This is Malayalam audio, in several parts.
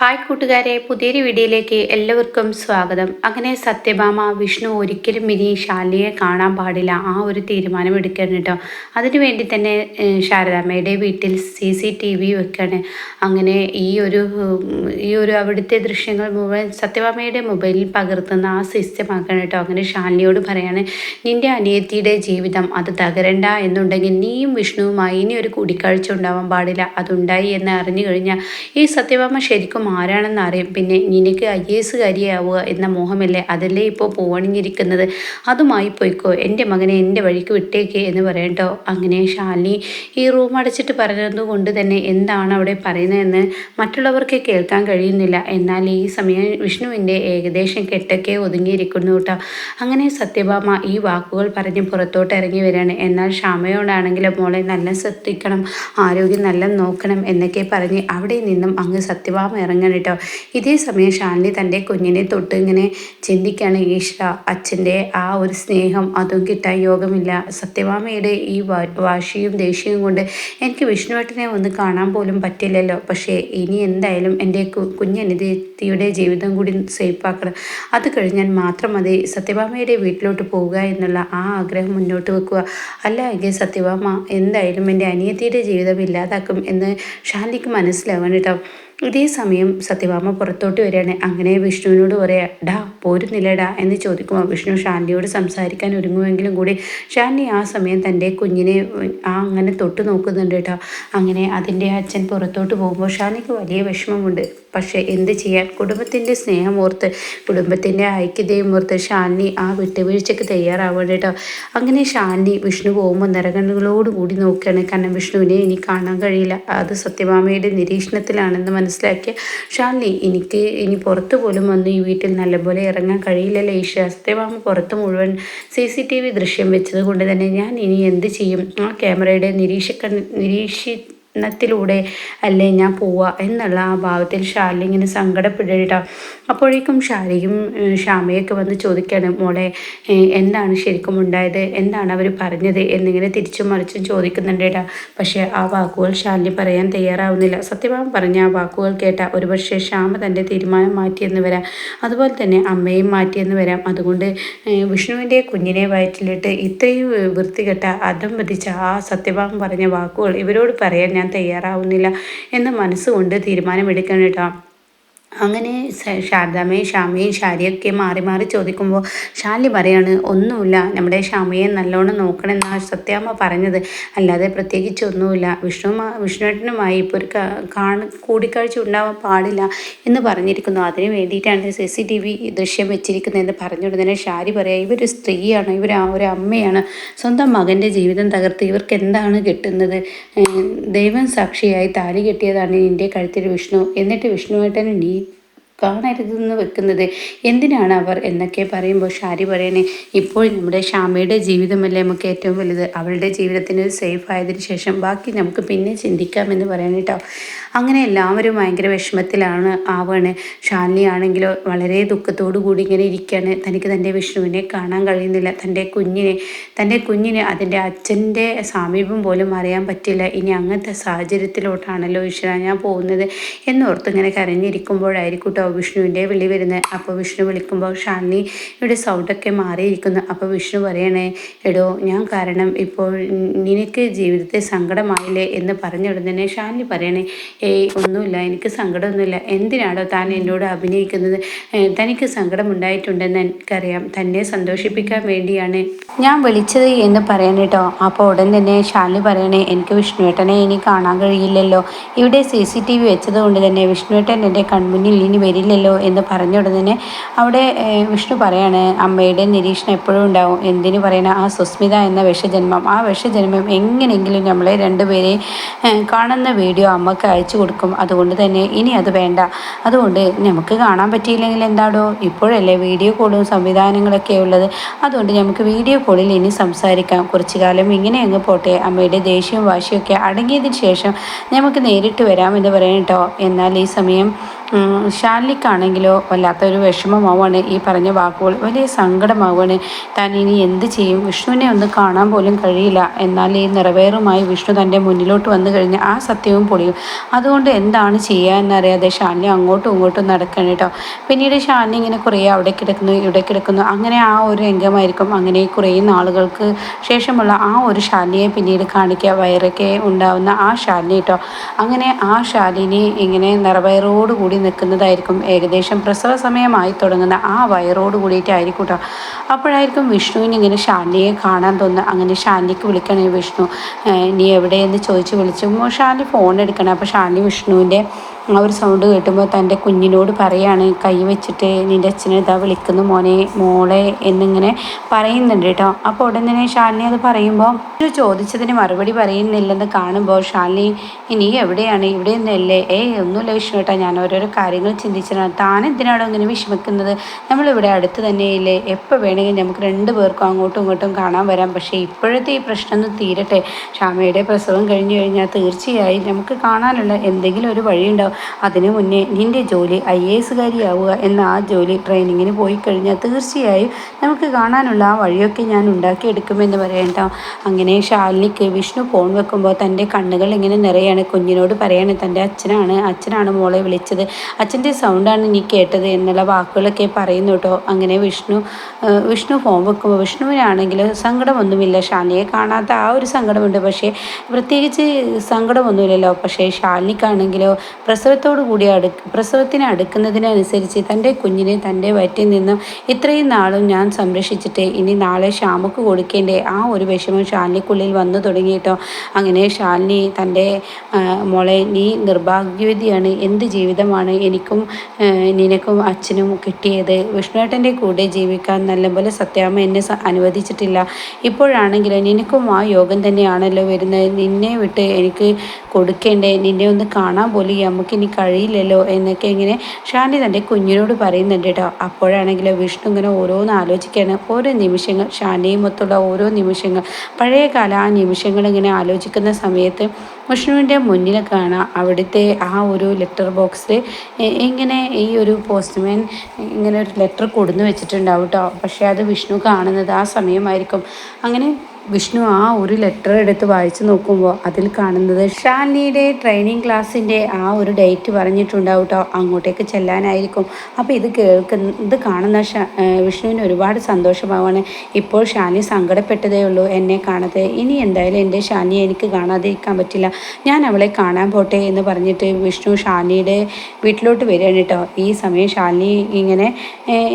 ഹായ് കൂട്ടുകാരെ പുതിയൊരു വീഡിയോയിലേക്ക് എല്ലാവർക്കും സ്വാഗതം. അങ്ങനെ സത്യഭാമ വിഷ്ണു ഒരിക്കലും ഇനി ശാലിയെ കാണാൻ പാടില്ല. ആ ഒരു തീരുമാനം എടുക്കണം കേട്ടോ. അതിനുവേണ്ടി തന്നെ ശാരദാമ്മയുടെ വീട്ടിൽ സി സി ടി വി വെക്കാണ് അങ്ങനെ ഈ ഒരു ഈ ഒരു അവിടുത്തെ ദൃശ്യങ്ങൾ മുഴുവൻ സത്യഭാമയുടെ മൊബൈലിൽ പകർത്തുന്ന ആ സിസ്റ്റം ആക്കണം കേട്ടോ. അങ്ങനെ ശാലിനിയോട് പറയാണ് നിന്റെ അനിയത്തിയുടെ ജീവിതം അത് തകരണ്ട എന്നുണ്ടെങ്കിൽ നീയും വിഷ്ണുവുമായി ഇനി ഒരു കൂടിക്കാഴ്ച ഉണ്ടാവാൻ പാടില്ല. അതുണ്ടായി എന്ന് അറിഞ്ഞു കഴിഞ്ഞാൽ ഈ സത്യഭാമ ശരിക്കും ആരാണെന്ന് അറിയും. പിന്നെ നിനക്ക് ഐ എസ് കാര്യമാവുക എന്ന മോഹമല്ലേ അതല്ലേ ഇപ്പോൾ പോവണിഞ്ഞിരിക്കുന്നത് അതുമായി പോയിക്കോ. എന്റെ മകനെ എന്റെ വഴിക്ക് വിട്ടേക്ക് എന്ന് പറയട്ടോ അങ്ങനെ ശാലിനി ഈ റൂം അടച്ചിട്ട് പറഞ്ഞത് കൊണ്ട് തന്നെ എന്താണ് അവിടെ പറയുന്നതെന്ന് മറ്റുള്ളവർക്ക് കേൾക്കാൻ കഴിയുന്നില്ല. എന്നാൽ ഈ സമയം വിഷ്ണുവിന്റെ ഏകദേശം കെട്ടൊക്കെ ഒതുങ്ങിയിരിക്കുന്നു കേട്ടോ അങ്ങനെ സത്യഭാമ ഈ വാക്കുകൾ പറഞ്ഞ് പുറത്തോട്ട് ഇറങ്ങി വരികയാണ് എന്നാൽ ക്ഷമയോടാണെങ്കിലും മോളെ നല്ല ശ്രദ്ധിക്കണം ആരോഗ്യം നല്ല നോക്കണം എന്നൊക്കെ പറഞ്ഞ് അവിടെ നിന്നും അങ്ങ് സത്യഭാമ ഇറങ്ങണം കേട്ടോ ഇതേ സമയം ഷാൻലി തന്റെ കുഞ്ഞിനെ തൊട്ട് ഇങ്ങനെ ചിന്തിക്കുകയാണ് ഈശ്വര അച്ഛന്റെ ആ ഒരു സ്നേഹം അതും കിട്ടാൻ യോഗമില്ല. സത്യഭാമയുടെ ഈ വാശിയും ദേഷ്യവും കൊണ്ട് എനിക്ക് വിഷ്ണുവേട്ടനെ ഒന്ന് കാണാൻ പോലും പറ്റില്ലല്ലോ. പക്ഷേ ഇനി എന്തായാലും എന്റെ കുഞ്ഞനിതയുടെ ജീവിതം കൂടി സേഫ് സേഫാക്കണം അത് കഴിഞ്ഞാൽ മാത്രം മതി. സത്യഭാമയുടെ വീട്ടിലോട്ട് പോവുക എന്നുള്ള ആ ആഗ്രഹം മുന്നോട്ട് വെക്കുക. അല്ല എങ്കിൽ സത്യഭാമ എന്തായാലും എന്റെ അനിയത്തിയുടെ ജീവിതം ഇല്ലാതാക്കും എന്ന് ഷാൻലിക്ക് മനസ്സിലാവാൻ കേട്ടോ ഇതേ സമയം സത്യഭാമ പുറത്തോട്ട് വരികയാണ്. അങ്ങനെ വിഷ്ണുവിനോട് പറയാ ഡാ പോരുന്നില്ലടാ എന്ന് ചോദിക്കുമ്പോൾ വിഷ്ണു ഷാൻഡിയോട് സംസാരിക്കാൻ ഒരുങ്ങുമെങ്കിലും കൂടി ഷാൻഡി ആ സമയം തന്റെ കുഞ്ഞിനെ ആ അങ്ങനെ തൊട്ട് നോക്കുന്നുണ്ട് കേട്ടോ. അങ്ങനെ അതിന്റെ അച്ഛൻ പുറത്തോട്ട് പോകുമ്പോൾ ഷാനിക്ക് വലിയ വിഷമമുണ്ട്. പക്ഷേ എന്ത് ചെയ്യാൻ? കുടുംബത്തിന്റെ സ്നേഹം ഓർത്ത് കുടുംബത്തിന്റെ ഐക്യതയും ഓർത്ത് ഷാലിനി ആ വിട്ടുവീഴ്ചയ്ക്ക് തയ്യാറാവണം കേട്ടോ. അങ്ങനെ ഷാലിനി വിഷ്ണു പോകുമ്പോൾ നിറകണ്ണുകളോട് കൂടി നോക്കുകയാണ്. കാരണം വിഷ്ണുവിനെ ഇനി കാണാൻ കഴിയില്ല. അത് സത്യഭാമയുടെ നിരീക്ഷണത്തിലാണെന്ന് മനസ്സിലാക്കിയ ഷാലിനി എനിക്ക് ഇനി പുറത്ത് പോലും വന്ന് ഈ വീട്ടിൽ നല്ലപോലെ ഇറങ്ങാൻ കഴിയില്ലല്ലോ ഈശ്വര സത്യഭാമ പുറത്ത് മുഴുവൻ സി സി ടി വി ദൃശ്യം വെച്ചത് കൊണ്ട് തന്നെ ഞാൻ ഇനി എന്ത് ചെയ്യും? ആ ക്യാമറയുടെ നിരീക്ഷക നിരീക്ഷി ത്തിലൂടെ അല്ലേ ഞാൻ പോവുക എന്നുള്ള ആ ഭാവത്തിൽ ഷാലി ഇങ്ങനെ സങ്കടപ്പെടുക അപ്പോഴേക്കും ഷാലിയും ഷാമയൊക്കെ വന്ന് ചോദിക്കുകയാണ് മോളെ എന്താണ് ശരിക്കും ഉണ്ടായത്? എന്താണ് അവർ പറഞ്ഞത്? എന്നിങ്ങനെ തിരിച്ചും മറിച്ചും ചോദിക്കുന്നുണ്ട് പക്ഷേ ആ വാക്കുകൾ ഷാലിനി പറയാൻ തയ്യാറാവുന്നില്ല. സത്യഭാമ പറഞ്ഞ ആ വാക്കുകൾ കേട്ട ഒരുപക്ഷെ ശ്യാമ തന്റെ തീരുമാനം മാറ്റിയെന്ന് വരാം. അതുപോലെ തന്നെ അമ്മയും മാറ്റിയെന്ന് വരാം. അതുകൊണ്ട് വിഷ്ണുവിന്റെ കുഞ്ഞിനെ വയറ്റിലിട്ട് ഇത്രയും വൃത്തികെട്ട അധം വധിച്ച ആ സത്യഭാവം പറഞ്ഞ വാക്കുകൾ ഇവരോട് പറയാൻ ഞാൻ തയ്യാറാവുന്നില്ല എന്ന് മനസ്സുകൊണ്ട് തീരുമാനമെടുക്കണം കേട്ടോ. അങ്ങനെ ശാരദാമ്മയും ശ്യാമയും ശാരിയൊക്കെ മാറി മാറി ചോദിക്കുമ്പോൾ ശാലി പറയാണ് ഒന്നുമില്ല നമ്മുടെ ശ്യാമയെ നല്ലോണം നോക്കണമെന്നാണ് സത്യാമ്മ പറഞ്ഞത്. അല്ലാതെ പ്രത്യേകിച്ച് ഒന്നുമില്ല. വിഷ്ണു വിഷ്ണുവേട്ടനുമായി ഇപ്പോൾ ഒരു കാണ കൂടിക്കാഴ്ച ഉണ്ടാവാൻ പാടില്ല എന്ന് പറഞ്ഞിരിക്കുന്നു. അതിന് വേണ്ടിയിട്ടാണ് സി സി ടി വി ദൃശ്യം വെച്ചിരിക്കുന്നതെന്ന് പറഞ്ഞുകൊണ്ട് ഷാരി പറയാം ഇവർ സ്ത്രീയാണ് ഇവർ ഒരു അമ്മയാണ്. സ്വന്തം മകന്റെ ജീവിതം തകർത്ത് ഇവർക്ക് എന്താണ് കിട്ടുന്നത്? ദൈവം സാക്ഷിയായി താലി കെട്ടിയതാണ് എന്റെ കഴുത്തിൽ വിഷ്ണു. എന്നിട്ട് വിഷ്ണുവേട്ടന് നീ കാണരുതെന്ന് വെക്കുന്നത്. എന്തിനാണ് അവർ എന്നൊക്കെ പറയുമ്പോൾ ഷാരി പറയണേ ഇപ്പോൾ നമ്മുടെ ഷാമയുടെ ജീവിതമല്ലേ നമുക്ക് ഏറ്റവും വലുത്. അവളുടെ ജീവിതത്തിന് സേഫ് ആയതിനു ശേഷം ബാക്കി നമുക്ക് പിന്നെ ചിന്തിക്കാമെന്ന് പറയണം കേട്ടോ. അങ്ങനെ എല്ലാവരും ഭയങ്കര വിഷമത്തിലാണ് ആവാണ്. ഷാലിനി ആണെങ്കിലോ വളരെ ദുഃഖത്തോടു കൂടി ഇങ്ങനെ ഇരിക്കുകയാണ്. തനിക്ക് തന്റെ വിഷ്ണുവിനെ കാണാൻ കഴിയുന്നില്ല. തന്റെ കുഞ്ഞിനെ തന്റെ കുഞ്ഞിനെ അതിന്റെ അച്ഛന്റെ സമീപം പോലും അറിയാൻ പറ്റില്ല. ഇനി അങ്ങനത്തെ സാഹചര്യത്തിലോട്ടാണല്ലോ ഈശ്വര ഞാൻ പോകുന്നത് എന്നോർത്ത് ഇങ്ങനെ കരഞ്ഞിരിക്കുമ്പോഴായിരിക്കും കേട്ടോ വിഷ്ണുവിന്റെ വിളി വരുന്നത് അപ്പോൾ വിഷ്ണു വിളിക്കുമ്പോൾ ഷാലിനി ഇവിടെ സൗണ്ടൊക്കെ മാറിയിരിക്കുന്നു. അപ്പോൾ വിഷ്ണു പറയണേ എടോ ഞാൻ കാരണം ഇപ്പോൾ നിനക്ക് ജീവിതത്തെ സങ്കടമായില്ലേ? എന്ന് പറഞ്ഞ ഉടനെ ഷാലിനി പറയണേ ഏയ് ഒന്നുമില്ല. എനിക്ക് സങ്കടമൊന്നുമില്ല. എന്തിനാണോ താൻ എന്നോട് അഭിനയിക്കുന്നത്? തനിക്ക് സങ്കടമുണ്ടായിട്ടുണ്ടെന്ന് എനിക്കറിയാം. തന്നെ സന്തോഷിപ്പിക്കാൻ വേണ്ടിയാണ്. ഞാൻ വിളിച്ചത് എന്ന് പറയാൻ കേട്ടോ. അപ്പോൾ ഉടൻ തന്നെ ഷാലിനി പറയണേ എനിക്ക് വിഷ്ണുവേട്ടനെ ഇനി കാണാൻ കഴിയില്ലല്ലോ. ഇവിടെ സി സി ടി വി വെച്ചത് കൊണ്ട് തന്നെ വിഷ്ണുവേട്ടൻ എന്റെ കൺമുന്നിൽ ഇനി വരില്ലല്ലോ എന്ന് പറഞ്ഞ ഉടനെ അവിടെ വിഷ്ണു പറയാണ് അമ്മയുടെ നിരീക്ഷണം എപ്പോഴും ഉണ്ടാവും. എന്തിനു പറയണ ആ സുസ്മിത എന്ന വിഷജന്മം? ആ വിഷജന്മം എങ്ങനെയെങ്കിലും നമ്മളെ രണ്ടുപേരെ കാണുന്ന വീഡിയോ അമ്മയ്ക്ക് അയച്ചു കൊടുക്കും. അതുകൊണ്ട് തന്നെ ഇനി അത് വേണ്ട. അതുകൊണ്ട് നമുക്ക് കാണാൻ പറ്റിയില്ലെങ്കിൽ എന്താടോ? ഇപ്പോഴല്ലേ വീഡിയോ കോളും സംവിധാനങ്ങളൊക്കെ ഉള്ളത്. അതുകൊണ്ട് നമുക്ക് വീഡിയോ കോളിൽ ഇനി സംസാരിക്കാം. കുറച്ചു കാലം ഇങ്ങനെ അങ്ങ് പോട്ടെ. അമ്മയുടെ ദേഷ്യവും വാശിയൊക്കെ അടങ്ങിയതിന് ശേഷം നമുക്ക് നേരിട്ട് വരാം എന്ന് പറയണം കേട്ടോ എന്നാൽ ഈ സമയം ഷാലിക്കാണെങ്കിലോ വല്ലാത്തൊരു വിഷമമാവാണ് ഈ പറഞ്ഞ വാക്കുകൾ. വലിയ സങ്കടമാവാണ്. താൻ ഇനി എന്ത് ചെയ്യും? വിഷ്ണുവിനെ ഒന്ന് കാണാൻ പോലും കഴിയില്ല. എന്നാൽ ഈ നിറവേറുമായി വിഷ്ണു തന്റെ മുന്നിലോട്ട് വന്നു കഴിഞ്ഞാൽ ആ സത്യവും പൊളിയും. അതുകൊണ്ട് എന്താണ് ചെയ്യുക എന്നറിയാതെ ഷാലിനി അങ്ങോട്ടും ഇങ്ങോട്ടും നടക്കണം കേട്ടോ. പിന്നീട് ഷാലിനി ഇങ്ങനെ കുറേ അവിടെ കിടക്കുന്നു ഇവിടെ കിടക്കുന്നു. അങ്ങനെ ആ ഒരു രംഗമായിരിക്കും. അങ്ങനെ കുറേ നാളുകൾക്ക് ശേഷമുള്ള ആ ഒരു ശാലിനിയെ പിന്നീട് കാണിക്കുക. വയറൊക്കെ ഉണ്ടാവുന്ന ആ ശാലിനി കേട്ടോ. അങ്ങനെ ആ ശാലിനി ഇങ്ങനെ നിറവയറോടുകൂടി നിൽക്കുന്നതായിരിക്കും ഏകദേശം പ്രസവ സമയമായി തുടങ്ങുന്ന ആ വയറോട് കൂടിയിട്ടായിരിക്കും കേട്ടോ അപ്പോഴായിരിക്കും വിഷ്ണുവിന് ഇങ്ങനെ ഷാലിനിയെ കാണാൻ തോന്നുന്നത്. അങ്ങനെ ഷാലിനിക്ക് വിളിക്കണേ വിഷ്ണു നീ എവിടെയെന്ന് ചോദിച്ച് വിളിച്ചു. ഷാലിനി ഫോൺ എടുക്കണം. അപ്പോൾ ഷാലിനി വിഷ്ണുവിന്റെ ആ ഒരു സൗണ്ട് കേട്ടുമ്പോൾ തന്റെ കുഞ്ഞിനോട് പറയാണ് കൈ വെച്ചിട്ട് നിന്റെ അച്ഛനെ ഇതാ വിളിക്കുന്നു മോനെ മോളെ എന്നിങ്ങനെ പറയുന്നുണ്ട് കേട്ടോ. അപ്പോൾ ഉടൻ തന്നെ ഷാലിനി അത് പറയുമ്പോൾ ഒരു ചോദിച്ചതിന് മറുപടി പറയുന്നില്ലെന്ന് കാണുമ്പോൾ ഷാലിനി ഇനി എവിടെയാണ്? ഇവിടെ നിന്നല്ലേ ഏയ് ഒന്നുമില്ല വിഷ്ണു കേട്ടോ ഞാൻ ഓരോരോ കാര്യങ്ങൾ ചിന്തിച്ചതാണ് താൻ എന്തിനാണോ ഇങ്ങനെ വിഷമിക്കുന്നത്? നമ്മളിവിടെ അടുത്ത് തന്നെയില്ലേ. എപ്പോൾ വേണമെങ്കിൽ നമുക്ക് രണ്ട് പേർക്കും അങ്ങോട്ടും ഇങ്ങോട്ടും കാണാൻ വരാം. പക്ഷേ ഇപ്പോഴത്തെ ഈ പ്രശ്നം ഒന്ന് തീരട്ടെ. ഷാമയുടെ പ്രസവം കഴിഞ്ഞു കഴിഞ്ഞാൽ തീർച്ചയായും നമുക്ക് കാണാനുള്ള എന്തെങ്കിലും ഒരു വഴിയുണ്ടാവും. അതിനു മുന്നേ നിന്റെ ജോലി ഐ എ എസുകാരിയാവുക എന്ന ആ ജോലി ട്രെയിനിങ്ങിന് പോയി കഴിഞ്ഞാൽ തീർച്ചയായും നമുക്ക് കാണാനുള്ള ആ വഴിയൊക്കെ ഞാൻ ഉണ്ടാക്കിയെടുക്കുമെന്ന് പറയണ്ട അങ്ങനെ ശാലിനിക്ക് വിഷ്ണു ഫോൺ വെക്കുമ്പോൾ തന്റെ കണ്ണുകൾ ഇങ്ങനെ നിറയാണ്. കുഞ്ഞിനോട് പറയാണ് തന്റെ അച്ഛനാണ് അച്ഛനാണ് മോളെ വിളിച്ചത്. അച്ഛന്റെ സൗണ്ടാണ് നീ കേട്ടത് എന്നുള്ള വാക്കുകളൊക്കെ പറയുന്നു കേട്ടോ അങ്ങനെ വിഷ്ണു വിഷ്ണു ഫോൺ വെക്കുമ്പോൾ വിഷ്ണുവിനാണെങ്കിൽ സങ്കടമൊന്നുമില്ല. ഷാലിനിയെ കാണാത്ത ആ ഒരു സങ്കടമുണ്ട്. പക്ഷേ പ്രത്യേകിച്ച് സങ്കടമൊന്നുമില്ലല്ലോ. പക്ഷേ ഷാലിനിക്കാണെങ്കിലോ പ്രസവ പ്രസവത്തോടു കൂടി അടു പ്രസവത്തിന് അടുക്കുന്നതിനനുസരിച്ച് തന്റെ കുഞ്ഞിനെ തന്റെ വയറ്റിൽ നിന്നും ഇത്രയും നാളും ഞാൻ സംരക്ഷിച്ചിട്ട് ഇനി നാളെ ഷാമുക്ക് കൊടുക്കേണ്ടേ ആ ഒരു വിഷമം ഷാലിനിക്കുള്ളിൽ വന്നു തുടങ്ങിയിട്ടോ. അങ്ങനെ ഷാലിനി തന്റെ മോളെ നീ നിർഭാഗ്യവതിയാണ്. എന്ത് ജീവിതമാണ് എനിക്കും നിനക്കും അച്ഛനും കിട്ടിയത്? വിഷ്ണുവേട്ടന്റെ കൂടെ ജീവിക്കാൻ നല്ലപോലെ സത്യാമ്മ എന്നെ അനുവദിച്ചിട്ടില്ല. ഇപ്പോഴാണെങ്കിൽ നിനക്കും ആ യോഗം തന്നെയാണല്ലോ വരുന്നത്. നിന്നെ വിട്ട് എനിക്ക് കൊടുക്കേണ്ടേ? നിന്നെ ഒന്ന് കാണാൻ പോലും നമുക്ക് ഇനി കഴിയില്ലല്ലോ എന്നൊക്കെ ഇങ്ങനെ ഷാനി തന്റെ കുഞ്ഞിനോട് പറയുന്നുണ്ട് കേട്ടോ. അപ്പോഴാണെങ്കിൽ വിഷ്ണു ഇങ്ങനെ ഓരോന്ന് ആലോചിക്കുകയാണ് ഓരോ നിമിഷങ്ങൾ ഷാനിയും മൊത്തമുള്ള ഓരോ നിമിഷങ്ങൾ. പഴയകാല ആ നിമിഷങ്ങൾ ഇങ്ങനെ ആലോചിക്കുന്ന സമയത്ത് വിഷ്ണുവിന്റെ മുന്നിൽ കാണാം. അവിടുത്തെ ആ ഒരു ലെറ്റർ ബോക്സ് ഇങ്ങനെ ഈ ഒരു പോസ്റ്റ്മാൻ ഇങ്ങനെ ഒരു ലെറ്റർ കൊടുന്നു വെച്ചിട്ടുണ്ടാവും കേട്ടോ. പക്ഷേ അത് വിഷ്ണു കാണുന്നത് ആ സമയമായിരിക്കും. അങ്ങനെ വിഷ്ണു ആ ഒരു ലെറ്റർ എടുത്ത് വായിച്ചു നോക്കുമ്പോൾ അതിൽ കാണുന്നത് ഷാലിനിയുടെ ട്രെയിനിങ് ക്ലാസ്സിന്റെ ആ ഒരു ഡേറ്റ് പറഞ്ഞിട്ടുണ്ടാവും കേട്ടോ അങ്ങോട്ടേക്ക് ചെല്ലാനായിരിക്കും. അപ്പോൾ ഇത് കേൾക്കുന്ന ഇത് കാണുന്ന വിഷ്ണുവിന് ഒരുപാട് സന്തോഷമാവാണ്. ഇപ്പോൾ ഷാനി സങ്കടപ്പെട്ടതേ ഉള്ളൂ എന്നെ കാണാതെ. ഇനി എന്തായാലും എന്റെ ഷാനിയെ എനിക്ക് കാണാതിരിക്കാൻ പറ്റില്ല. ഞാൻ അവളെ കാണാൻ പോട്ടെ എന്ന് പറഞ്ഞിട്ട് വിഷ്ണു ഷാനിയുടെ വീട്ടിലോട്ട് വരികയാണ് കേട്ടോ ഈ സമയം ഷാലിനി ഇങ്ങനെ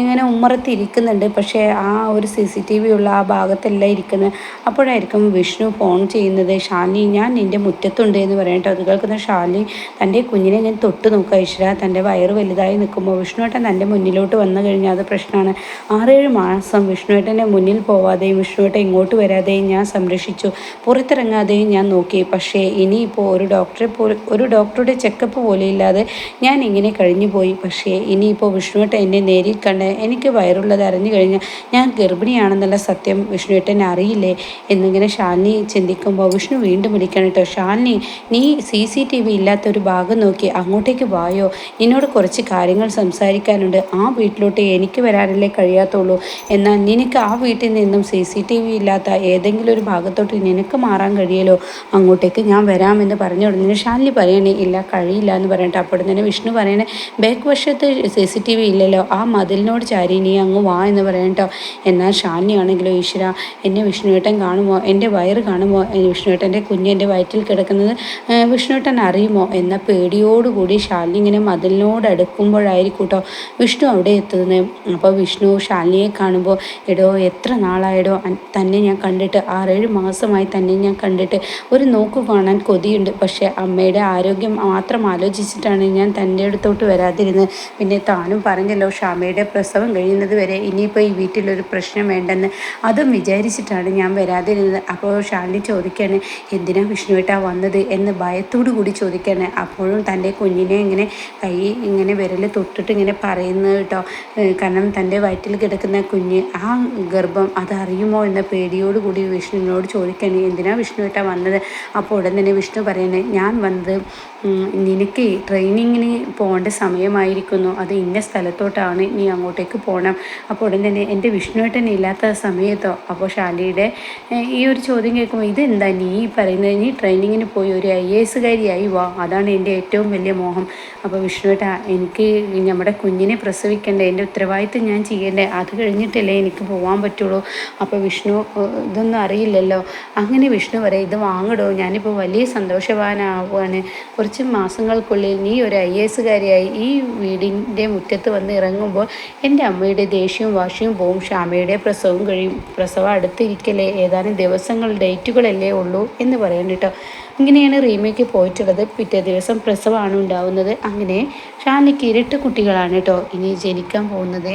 ഇങ്ങനെ ഉമ്മറത്തിരിക്കുന്നുണ്ട്. പക്ഷേ ആ ഒരു സി സി ടി വി ഉള്ള ആ ഭാഗത്തെല്ലാം ഇരിക്കുന്നത് അപ്പോഴായിരിക്കും വിഷ്ണു ഫോൺ ചെയ്യുന്നത് ഷാലി ഞാൻ നിന്റെ മുറ്റത്തുണ്ട് എന്ന് പറയട്ടെ അത് കേൾക്കുന്ന ഷാലി തന്റെ കുഞ്ഞിനെ ഞാൻ തൊട്ട് നോക്കുക ഈശ്വര തന്റെ വയറ് വലുതായി നിൽക്കുമ്പോൾ വിഷ്ണുവേട്ടൻ തന്റെ മുന്നിലോട്ട് വന്നു കഴിഞ്ഞാൽ അത് പ്രശ്നമാണ്. ആറേഴ് മാസം വിഷ്ണുവേട്ടന്റെ മുന്നിൽ പോവാതെയും വിഷ്ണുവേട്ടൻ ഇങ്ങോട്ട് വരാതെയും ഞാൻ സംരക്ഷിച്ചു. പുറത്തിറങ്ങാതെയും ഞാൻ നോക്കി. പക്ഷേ ഇനിയിപ്പോൾ ഒരു ഡോക്ടറെ ഒരു ഡോക്ടറുടെ ചെക്കപ്പ് പോലെ ഇല്ലാതെ ഞാൻ ഇങ്ങനെ കഴിഞ്ഞു പോയി പക്ഷേ ഇനിയിപ്പോൾ വിഷ്ണുവേട്ടൻ എന്നെ നേരിൽ കണ്ട് എനിക്ക് വയറുള്ളത് അറിഞ്ഞു കഴിഞ്ഞാൽ ഞാൻ ഗർഭിണിയാണെന്നുള്ള സത്യം. വിഷ്ണുവേട്ടൻ അറിയില്ലേ? എന്നിങ്ങനെ ഷാനി ചിന്തിക്കുമ്പോൾ വിഷ്ണു വീണ്ടും വിളിക്കണം കേട്ടോ. ശാലിനി നീ സി സി ടി വി ഇല്ലാത്തൊരു ഭാഗം നോക്കി അങ്ങോട്ടേക്ക് വായോ? നിന്നോട് കുറച്ച് കാര്യങ്ങൾ സംസാരിക്കാനുണ്ട്. ആ വീട്ടിലോട്ട് എനിക്ക് വരാനല്ലേ കഴിയാത്തുള്ളൂ. എന്നാൽ നിനക്ക് ആ വീട്ടിൽ നിന്നും സി സി ടി വി ഇല്ലാത്ത ഏതെങ്കിലും ഒരു ഭാഗത്തോട്ട് നിനക്ക് മാറാൻ കഴിയലോ അങ്ങോട്ടേക്ക് ഞാൻ വരാമെന്ന് പറഞ്ഞു ഉടനെ ഷാലിനി പറയണേ ഇല്ല കഴിയില്ല എന്ന് പറഞ്ഞിട്ട് അപ്പോൾ തന്നെ വിഷ്ണു പറയണേ ബാക്ക് വശത്ത് സി സി ടി വി ഇല്ലല്ലോ. ആ മതിലിനോട് ചാരി നീ അങ്ങ് വാ എന്ന് പറയട്ടോ എന്നാൽ ഷാലിനി ആണെങ്കിലോ ഈശ്വര എന്നെ വിഷ്ണുവേട്ടൻ കാണുമോ? എന്റെ വയറ് കാണുമോ? വിഷ്ണുവേട്ടന്റെ കുഞ്ഞ് എന്റെ വയറ്റിൽ കിടക്കുന്നത് വിഷ്ണുവേട്ടൻ അറിയുമോ? എന്ന പേടിയോടുകൂടി ശാലിനി ഇങ്ങനെ മതിലിനോട് അടുക്കുമ്പോഴായിരിക്കും കേട്ടോ വിഷ്ണു അവിടെ എത്തുന്നത്. അപ്പോൾ വിഷ്ണു ശാലിനിയെ കാണുമ്പോൾ എടോ എത്ര നാളായടോ? തന്നെ ഞാൻ കണ്ടിട്ട് ആറേഴ് മാസമായി തന്നെ ഞാൻ കണ്ടിട്ട് ഒരു നോക്ക് കാണാൻ കൊതിയുണ്ട്. പക്ഷേ അമ്മയുടെ ആരോഗ്യം മാത്രം ആലോചിച്ചിട്ടാണ് ഞാൻ തന്റെ അടുത്തോട്ട് വരാതിരുന്നത്. പിന്നെ താനും പറഞ്ഞല്ലോ ഷാമയുടെ പ്രസവം കഴിയുന്നത് വരെ ഇനിയിപ്പോൾ ഈ വീട്ടിലൊരു പ്രശ്നം വേണ്ടെന്ന്. അതും വിചാരിച്ചിട്ടാണ് ഞാൻ വരാതിരുന്നത്. അപ്പോൾ ഷാലിനി ചോദിക്കുകയാണ് എന്തിനാ വിഷ്ണുവേട്ടാ വന്നത്? എന്ന് ഭയത്തോടു കൂടി ചോദിക്കുകയാണ് അപ്പോഴും തന്റെ കുഞ്ഞിനെ ഇങ്ങനെ കൈ ഇങ്ങനെ വിരൽ തൊട്ടിട്ട് ഇങ്ങനെ പറയുന്നത് കേട്ടോ. കാരണം തന്റെ വയറ്റിൽ കിടക്കുന്ന കുഞ്ഞ് ആ ഗർഭം അതറിയുമോ എന്ന പേടിയോട് കൂടി വിഷ്ണുവിനോട് ചോദിക്കുകയാണ് എന്തിനാ വിഷ്ണുവേട്ടാ വന്നത്? അപ്പോൾ ഉടൻ തന്നെ വിഷ്ണു പറയുന്നത് ഞാൻ വന്നത് നിനക്ക് ട്രെയിനിങ്ങിന് പോകേണ്ട സമയമായിരിക്കുന്നു. അത് ഇന്ന സ്ഥലത്തോട്ടാണ്. നീ അങ്ങോട്ടേക്ക് പോകണം അപ്പോൾ ഉടൻ തന്നെ എന്റെ വിഷ്ണുവേട്ടൻ ഇല്ലാത്ത സമയത്തോ? അപ്പോൾ ഷാലിയുടെ ഈ ഒരു ചോദ്യം കേൾക്കുമ്പോൾ ഇതെന്താ നീ പറയുന്നത്? നീ ട്രെയിനിങ്ങിന് പോയി ഒരു ഐ എ എസുകാരിയായി വാ. അതാണ് എന്റെ ഏറ്റവും വലിയ മോഹം. അപ്പോൾ വിഷ്ണുവേട്ട എനിക്ക് നമ്മുടെ കുഞ്ഞിനെ പ്രസവിക്കേണ്ടേ? എന്റെ ഉത്തരവാദിത്വം ഞാൻ ചെയ്യേണ്ടേ? അത് കഴിഞ്ഞിട്ടല്ലേ എനിക്ക് പോകാൻ പറ്റുള്ളൂ. അപ്പോൾ വിഷ്ണു ഇതൊന്നും അറിയില്ലല്ലോ. അങ്ങനെ വിഷ്ണു പറയും ഇത് വാങ്ങിടോ. ഞാനിപ്പോൾ വലിയ സന്തോഷവാനാവുകയാണ്. കുറച്ച് മാസങ്ങൾക്കുള്ളിൽ നീ ഒരു ഐ എസുകാരിയായി ഈ വീടിന്റെ മുറ്റത്ത് വന്ന് ഇറങ്ങുമ്പോൾ എന്റെ അമ്മയുടെ ദേഷ്യവും വാശിയും പോവും. ക്ഷാമയുടെ പ്രസവം കഴിയും. പ്രസവം അടുത്തിരിക്കലേ ഏതാനും ദിവസങ്ങൾ ഡേറ്റുകളല്ലേ ഉള്ളൂ എന്ന് പറയാൻ കേട്ടോ. ഇങ്ങനെയാണ് റീമയ്ക്ക് പോയിട്ടുള്ളത്. പിറ്റേ ദിവസം പ്രസവമാണ് ഉണ്ടാവുന്നത്. അങ്ങനെ ഷാനിക്ക് ഇരട്ട കുട്ടികളാണ് കേട്ടോ ഇനി ജനിക്കാൻ പോകുന്നത്.